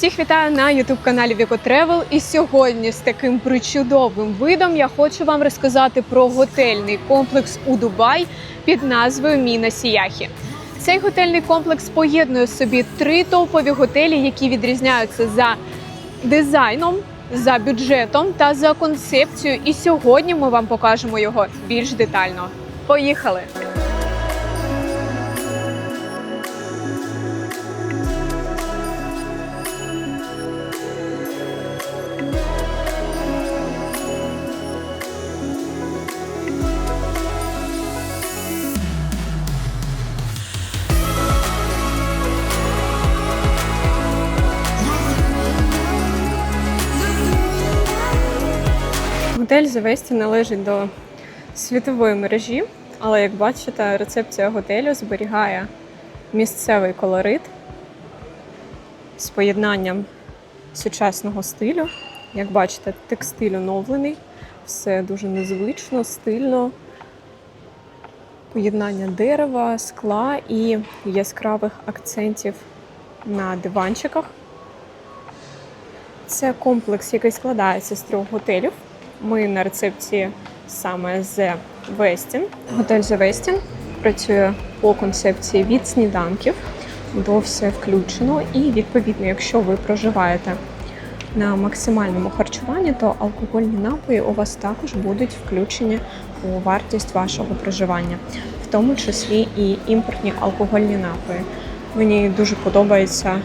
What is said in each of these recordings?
Всіх вітаю на youtube каналі Vico Travel. І сьогодні з таким причудовим видом я хочу вам розказати про готельний комплекс у Дубай під назвою Міна Сіяхі. Цей готельний комплекс поєднує в собі три топові готелі, які відрізняються за дизайном, за бюджетом та за концепцією. І сьогодні ми вам покажемо його більш детально. Поїхали! Готель Завесті належить до світової мережі, але як бачите, рецепція готелю зберігає місцевий колорит з поєднанням сучасного стилю. Як бачите, текстиль оновлений, все дуже незвично, стильно. Поєднання дерева, скла і яскравих акцентів на диванчиках. Це комплекс, який складається з трьох готелів. Ми на рецепції саме з Вестін. Готель The Westin працює по концепції від сніданків до все включено. І відповідно, якщо ви проживаєте на максимальному харчуванні, то алкогольні напої у вас також будуть включені у вартість вашого проживання, в тому числі і імпортні алкогольні напої. Мені дуже подобається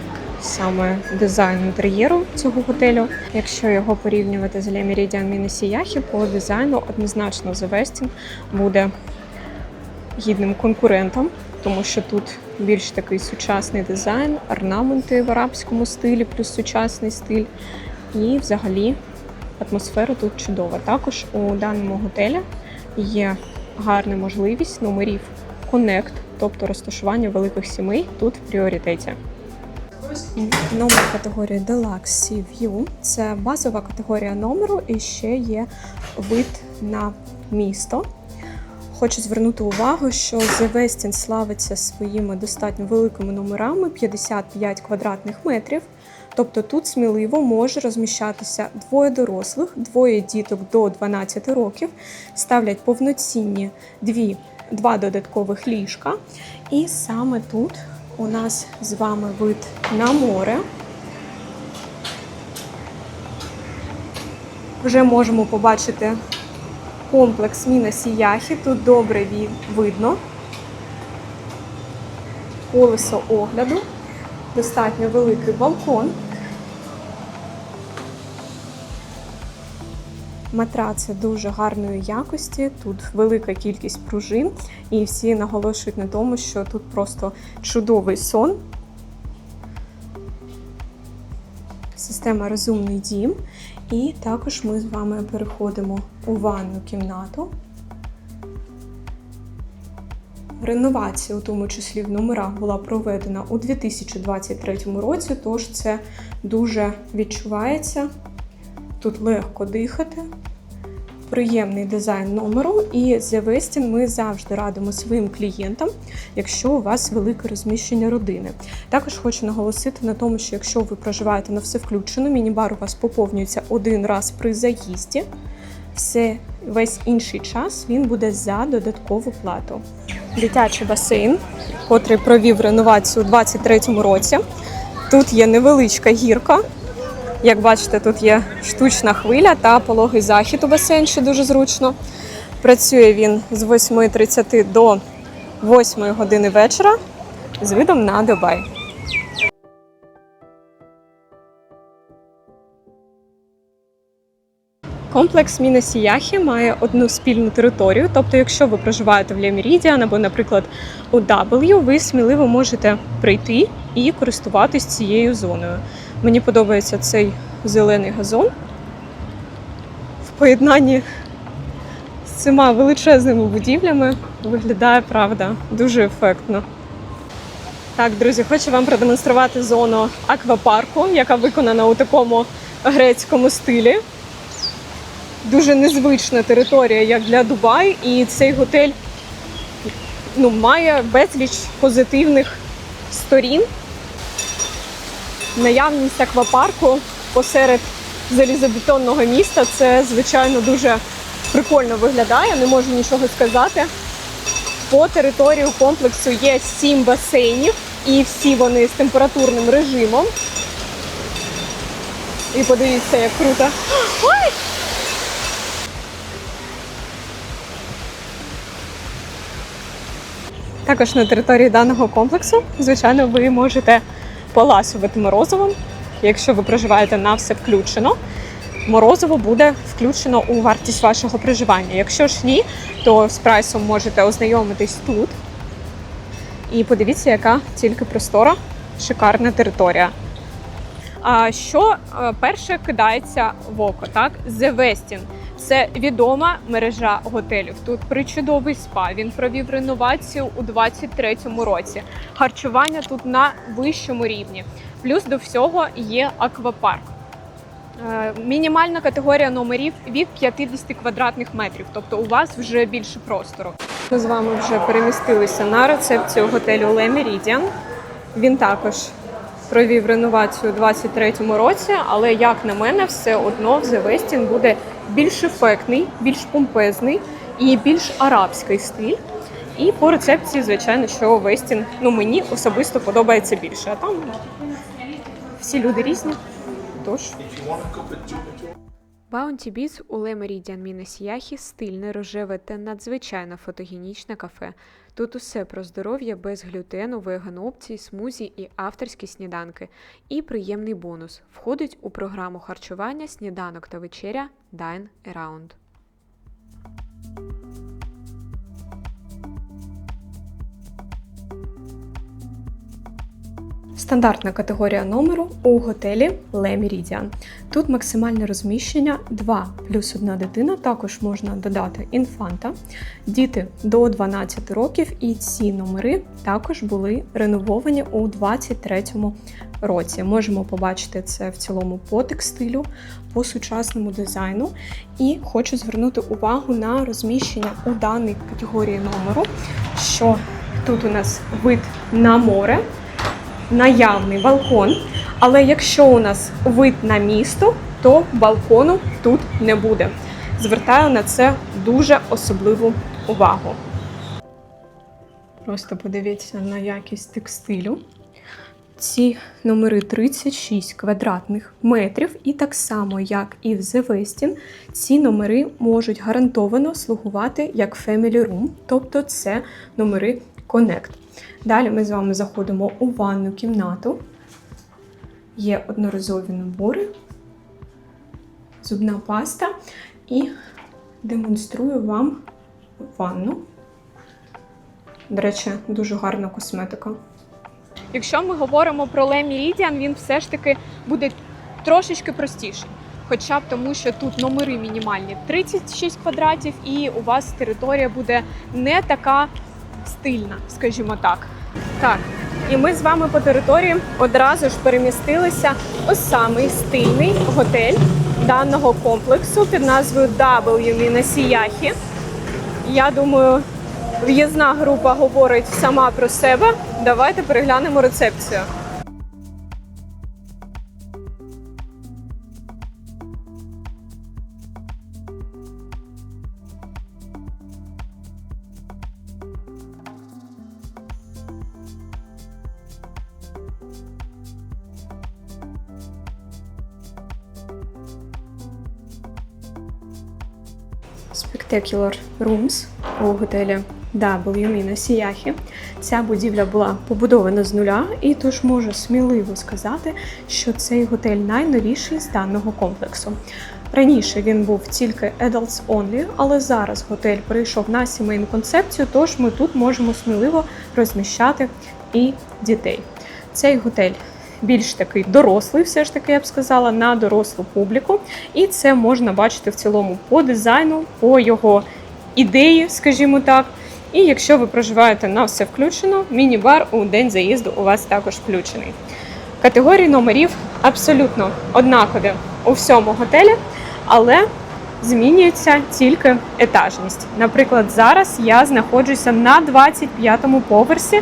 саме дизайн інтер'єру цього готелю. Якщо його порівнювати з Le Meridian по дизайну однозначно The Westin буде гідним конкурентом, тому що тут більш такий сучасний дизайн, орнаменти в арабському стилі, плюс сучасний стиль. І взагалі атмосфера тут чудова. Також у даному готелі є гарна можливість номерів Connect, тобто розташування великих сімей тут в пріоритеті. Номер категорії Deluxe Sea View – це базова категорія номеру і ще є вид на місто. Хочу звернути увагу, що The Westin славиться своїми достатньо великими номерами 55 квадратних метрів. Тобто тут сміливо може розміщатися двоє дорослих, двоє діток до 12 років, ставлять повноцінні дві, два додаткових ліжка. І саме тут у нас з вами вид на море. Вже можемо побачити комплекс Міна Сіяхі. Тут добре видно. Колесо огляду, достатньо великий балкон. Матраци дуже гарної якості, тут велика кількість пружин, і всі наголошують на тому, що тут просто чудовий сон. Система розумний дім. І також ми з вами переходимо у ванну кімнату. Реновація, у тому числі в номерах, була проведена у 2023 році, тож це дуже відчувається. Тут легко дихати, приємний дизайн номеру. І з Westin ми завжди радимо своїм клієнтам, якщо у вас велике розміщення родини. Також хочу наголосити на тому, що якщо ви проживаєте на все включено, міні-бар у вас поповнюється один раз при заїзді. Все, весь інший час він буде за додаткову плату. Дитячий басейн, котрий провів реновацію у 2023 році. Тут є невеличка гірка. Як бачите, тут є штучна хвиля та пологий захід у басейн, що дуже зручно. Працює він з 8.30 до 8 години вечора з видом на Дубай. Комплекс Міна Сіяхі має одну спільну територію. Тобто, якщо ви проживаєте в Лемірідіан або, наприклад, у W, ви сміливо можете прийти і користуватись цією зоною. Мені подобається цей зелений газон в поєднанні з цими величезними будівлями виглядає правда дуже ефектно. Так, друзі, хочу вам продемонструвати зону аквапарку, яка виконана у такому грецькому стилі. Дуже незвична територія, як для Дубай, і цей готель ну, має безліч позитивних сторін. Наявність аквапарку посеред залізобетонного міста це, звичайно, дуже прикольно виглядає, не можу нічого сказати. По територію комплексу є сім басейнів, і всі вони з температурним режимом. І подивіться, як круто. Ой! Також на території даного комплексу, звичайно, ви можете поласувати морозивом, якщо ви проживаєте на все включено. Морозиво буде включено у вартість вашого проживання. Якщо ж ні, то з прайсом можете ознайомитись тут. І подивіться, яка тільки простора, шикарна територія. А що е, перше кидається в око? Так, The Westin. Це відома мережа готелів. Тут причудовий спа. Він провів реновацію у 23-му році. Харчування тут на вищому рівні. Плюс до всього є аквапарк. Е, Мінімальна категорія номерів від 50 квадратних метрів, тобто у вас вже більше простору. Ми з вами вже перемістилися на рецепцію готелю Le Meridian. Він також провів реновацію у 23-му році, але як на мене, все одно в The Westin буде більш ефектний, більш помпезний і більш арабський стиль. І по рецепції, звичайно, що Вестін ну мені особисто подобається більше. А там всі люди різні. Тож Баунті Біс у Ле Мерідіан Мінесіяхі стильне, рожеве та надзвичайно фотогенічне кафе. Тут усе про здоров'я без глютену, веган опцій, смузі і авторські сніданки. І приємний бонус входить у програму харчування сніданок та вечеря Dine Around. Стандартна категорія номеру у готелі Le Meridian. Тут максимальне розміщення 2 плюс 1 дитина. Також можна додати інфанта, діти до 12 років, і ці номери також були ренововані у 23-му році. Можемо побачити це в цілому по текстилю, по сучасному дизайну. І хочу звернути увагу на розміщення у даній категорії номеру, що тут у нас вид на море наявний балкон. Але якщо у нас вид на місто, то балкону тут не буде. Звертаю на це дуже особливу увагу. Просто подивіться на якість текстилю. Ці номери 36 квадратних метрів, і так само, як і в The Westin, ці номери можуть гарантовано слугувати як Family Room, тобто це номери Connect. Далі ми з вами заходимо у ванну кімнату. Є одноразові набори, зубна паста і демонструю вам ванну. До речі, дуже гарна косметика. Якщо ми говоримо про Le Meridian, він все ж таки буде трошечки простіший. Хоча б тому, що тут номери мінімальні 36 квадратів, і у вас територія буде не така стильна, скажімо так. Так, і ми з вами по території одразу ж перемістилися у самий стильний готель даного комплексу під назвою W Мінасіяхі. Я думаю, в'їзна група говорить сама про себе. Давайте переглянемо рецепцію. Spectacular Rooms у готелі W на Сіяхі. Ця будівля була побудована з нуля, і тож можу сміливо сказати, що цей готель найновіший з даного комплексу. Раніше він був тільки Adults Only, але зараз готель перейшов на сімейну концепцію, тож ми тут можемо сміливо розміщати і дітей. Цей готель більш такий дорослий, все ж таки, я б сказала, на дорослу публіку. І це можна бачити в цілому по дизайну, по його ідеї, скажімо так. І якщо ви проживаєте на все включено, міні-бар у день заїзду у вас також включений. Категорії номерів абсолютно однакові у всьому готелі, але змінюється тільки етажність. Наприклад, зараз я знаходжуся на 25-му поверсі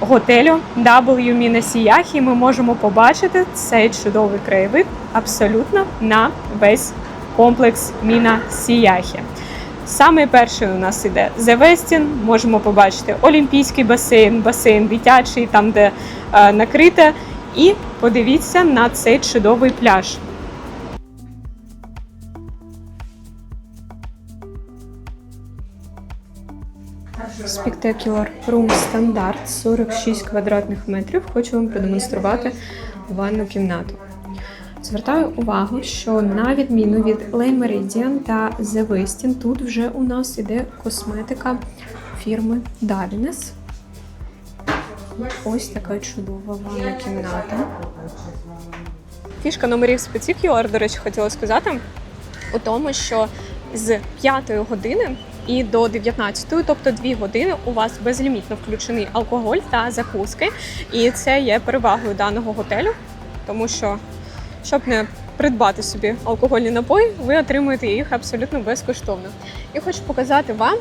готелю W Мінасіяхі ми можемо побачити цей чудовий краєвид абсолютно на весь комплекс Міна Сіяхі. Саме перший у нас іде The Westin. Можемо побачити олімпійський басейн, басейн дитячий, там де е, накрите. І подивіться на цей чудовий пляж. Spectacular Room Standard 46 квадратних метрів. Хочу вам продемонструвати ванну кімнату. Звертаю увагу, що на відміну від Le Meridian та The Westin, тут вже у нас іде косметика фірми Davines. Ось така чудова ванна кімната. Фішка номерів Spectacular, до речі, хотіла сказати, у тому, що з 5 години і до 19, тобто 2 години, у вас безлімітно включений алкоголь та закуски. І це є перевагою даного готелю, тому що, щоб не придбати собі алкогольні напої, ви отримуєте їх абсолютно безкоштовно. І хочу показати вам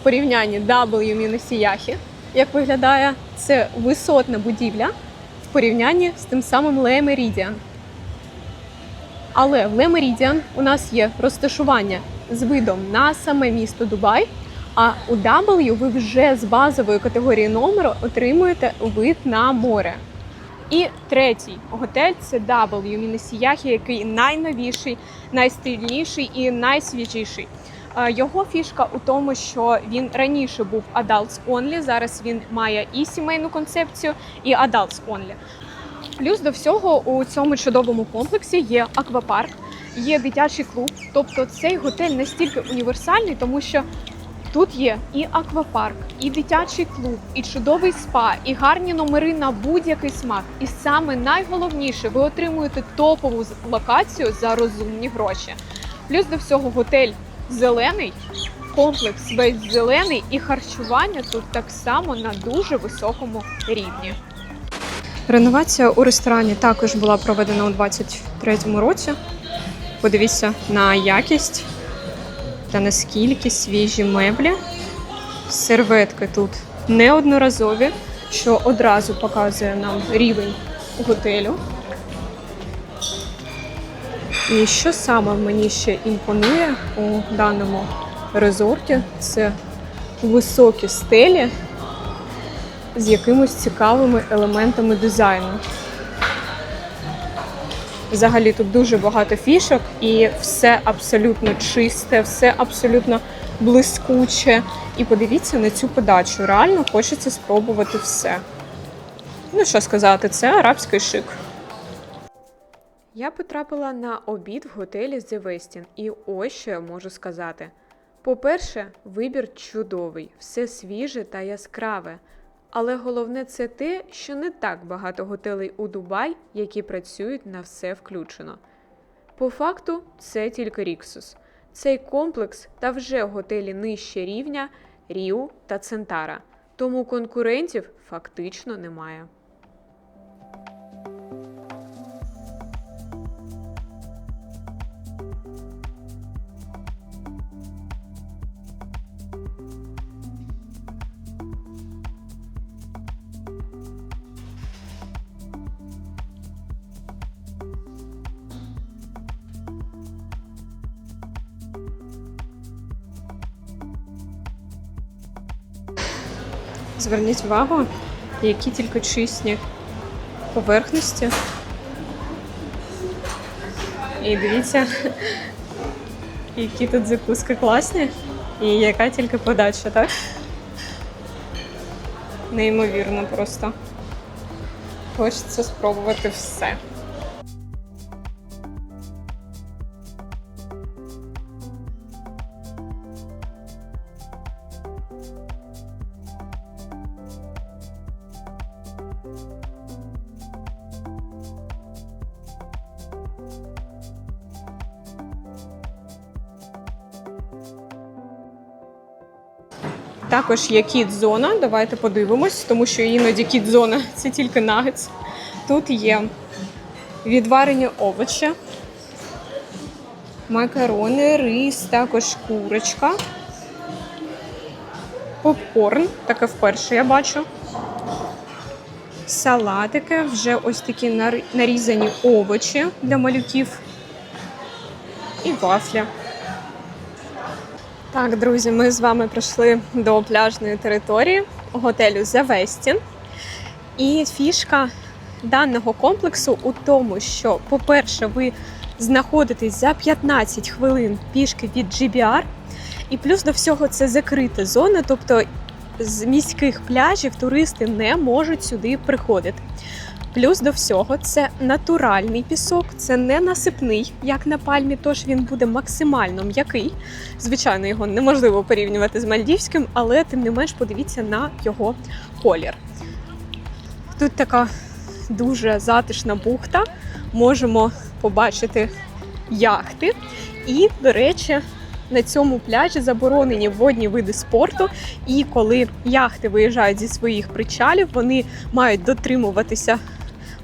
в порівнянні W-Яхі, як виглядає це висотна будівля в порівнянні з тим самим Le Meridian. Але в Le Meridian у нас є розташування з видом на саме місто Дубай. А у W ви вже з базової категорії номеру отримуєте вид на море. І третій готель це W Мінесіяхі, який найновіший, найстильніший і найсвіжіший. Його фішка у тому, що він раніше був Adults Only, зараз він має і сімейну концепцію, і Adults Only. Плюс до всього у цьому чудовому комплексі є аквапарк, є дитячий клуб. Тобто цей готель настільки універсальний, тому що тут є і аквапарк, і дитячий клуб, і чудовий спа, і гарні номери на будь-який смак. І саме найголовніше, ви отримуєте топову локацію за розумні гроші. Плюс до всього готель зелений. Комплекс весь зелений і харчування тут так само на дуже високому рівні. Реновація у ресторані також була проведена у 2023 році. Подивіться на якість та наскільки свіжі меблі. Серветки тут неодноразові, що одразу показує нам рівень готелю. І що саме мені ще імпонує у даному резорті, це високі стелі з якимось цікавими елементами дизайну. Взагалі тут дуже багато фішок, і все абсолютно чисте, все абсолютно блискуче. І подивіться на цю подачу. Реально хочеться спробувати все. Ну що сказати, це арабський шик. Я потрапила на обід в готелі The Westin, і ось що я можу сказати. По-перше, вибір чудовий, все свіже та яскраве. Але головне це те, що не так багато готелей у Дубай, які працюють на все включено. По факту, це тільки Ріксус. Цей комплекс та вже готелі нижче рівня Ріу та Центара. Тому конкурентів фактично немає. Зверніть увагу, які тільки чисні поверхності. І дивіться, які тут закуски класні, і яка тільки подача, так? Неймовірно просто. Хочеться спробувати все. Також є кіт-зона. Давайте подивимось, тому що іноді кіт-зона це тільки нагетс. Тут є відварені овочі, макарони, рис, також курочка, попкорн, таке вперше я бачу. салатики, вже ось такі нарізані овочі для малюків і вафля. Так, друзі, ми з вами прийшли до пляжної території готелю Westin. І фішка даного комплексу у тому, що, по-перше, ви знаходитесь за 15 хвилин пішки від GBR, і плюс до всього це закрита зона, тобто з міських пляжів туристи не можуть сюди приходити. Плюс до всього це натуральний пісок, це не насипний, як на пальмі, тож він буде максимально м'який. Звичайно, його неможливо порівнювати з мальдівським, але тим не менш подивіться на його колір. Тут така дуже затишна бухта. Можемо побачити яхти. І, до речі, на цьому пляжі заборонені водні види спорту. І коли яхти виїжджають зі своїх причалів, вони мають дотримуватися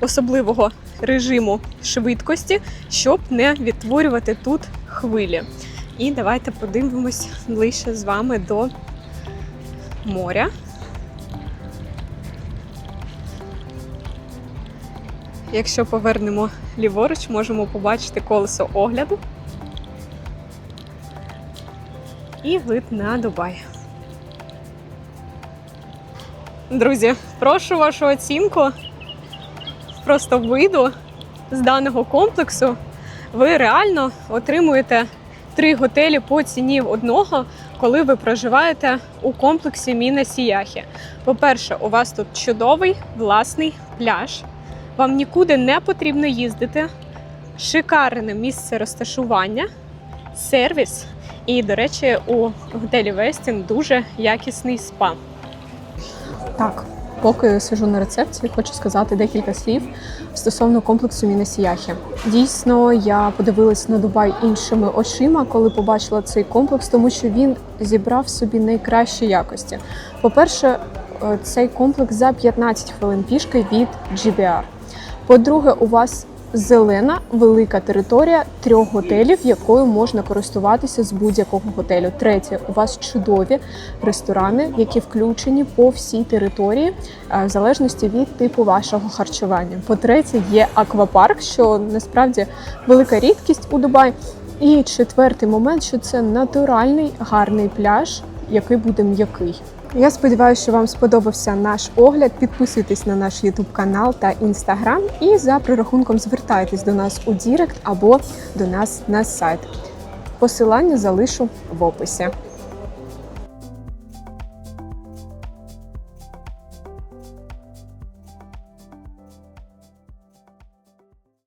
особливого режиму швидкості, щоб не відтворювати тут хвилі. І давайте подивимось ближче з вами до моря. Якщо повернемо ліворуч, можемо побачити колесо огляду і вид на Дубай. Друзі, прошу вашу оцінку просто виду з даного комплексу. Ви реально отримуєте три готелі по ціні одного, коли ви проживаєте у комплексі Міна Сіяхі. По-перше, у вас тут чудовий власний пляж. Вам нікуди не потрібно їздити. Шикарне місце розташування, сервіс. І, до речі, у готелі Вестін дуже якісний спа. Так, поки сижу на рецепції, хочу сказати декілька слів стосовно комплексу Мінесіяхі. Дійсно, я подивилась на Дубай іншими очима, коли побачила цей комплекс, тому що він зібрав собі найкращі якості. По-перше, е, цей комплекс за 15 хвилин пішки від GBR. По-друге, у вас зелена велика територія трьох готелів, якою можна користуватися з будь-якого готелю. Третє, у вас чудові ресторани, які включені по всій території, е, в залежності від типу вашого харчування. По-третє, є аквапарк, що насправді велика рідкість у Дубаї. І четвертий момент, що це натуральний гарний пляж, який буде м'який. Я сподіваюся, що вам сподобався наш огляд. Підписуйтесь на наш YouTube канал та Instagram і за прорахунком звертайтесь до нас у Дірект або до нас на сайт. Посилання залишу в описі.